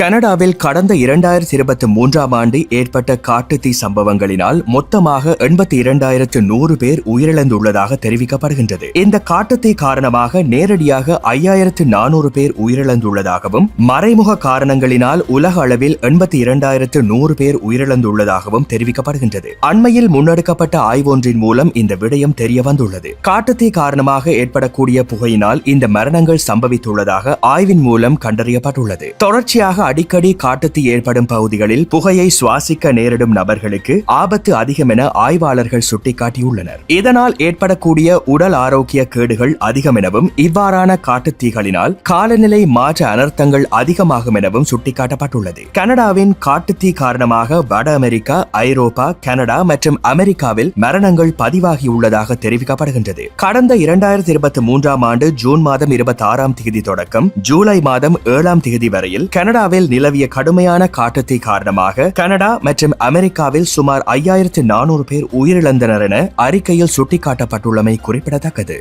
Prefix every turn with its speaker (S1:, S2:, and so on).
S1: கனடாவில் கடந்த இரண்டாயிரத்தி இருபத்தி மூன்றாம் ஆண்டு ஏற்பட்ட காட்டுத்தீ சம்பவங்களினால் மொத்தமாக எண்பத்தி இரண்டாயிரத்து நூறு பேர் உயிரிழந்துள்ளதாக தெரிவிக்கப்படுகின்றது. இந்த காட்டுத்தீ காரணமாக நேரடியாக ஐயாயிரத்து நானூறு பேர் உயிரிழந்துள்ளதாகவும் மறைமுக காரணங்களினால் உலக அளவில் எண்பத்தி இரண்டாயிரத்து நூறு பேர் உயிரிழந்துள்ளதாகவும் தெரிவிக்கப்படுகின்றது. அண்மையில் முன்னெடுக்கப்பட்ட ஆய்வொன்றின் மூலம் இந்த விடயம் தெரிய வந்துள்ளது காட்டுத்தீ காரணமாக ஏற்படக்கூடிய புகையினால் இந்த மரணங்கள் சம்பவித்துள்ளதாக ஆய்வின் மூலம் கண்டறியப்பட்டுள்ளது. தொடர்ச்சியாக அடிக்கடி காட்டுத்தீ ஏற்படும் பகுதிகளில் புகையை சுவாசிக்க நேரிடும் நபர்களுக்கு ஆபத்து அதிகம் என ஆய்வாளர்கள் சுட்டிக்காட்டியுள்ளனர். இதனால் ஏற்படக்கூடிய உடல் ஆரோக்கிய கேடுகள் அதிகம் எனவும் இவ்வாறான காட்டுத்தீகளினால் காலநிலை மாற்ற அனர்த்தங்கள் அதிகமாகும் எனவும் சுட்டிக்காட்டப்பட்டுள்ளது. கனடாவின் காட்டுத்தீ காரணமாக வட அமெரிக்கா ஐரோப்பா கனடா மற்றும் அமெரிக்காவில் மரணங்கள் பதிவாகியுள்ளதாக தெரிவிக்கப்படுகின்றது. கடந்த இரண்டாயிரத்தி இருபத்தி மூன்றாம் ஆண்டு ஜூன் மாதம் இருபத்தி ஆறாம் தேதி தொடக்கம் ஜூலை மாதம் ஏழாம் தேதி வரையில் கனடாவில் நிலவிய கடுமையான காட்டத்தை காரணமாக கனடா மற்றும் அமெரிக்காவில் சுமார் ஐயாயிரத்து நானூறு பேர் உயிரிழந்தனர் என அறிக்கையில் சுட்டிக்காட்டப்பட்டுள்ளமை குறிப்பிடத்தக்கது.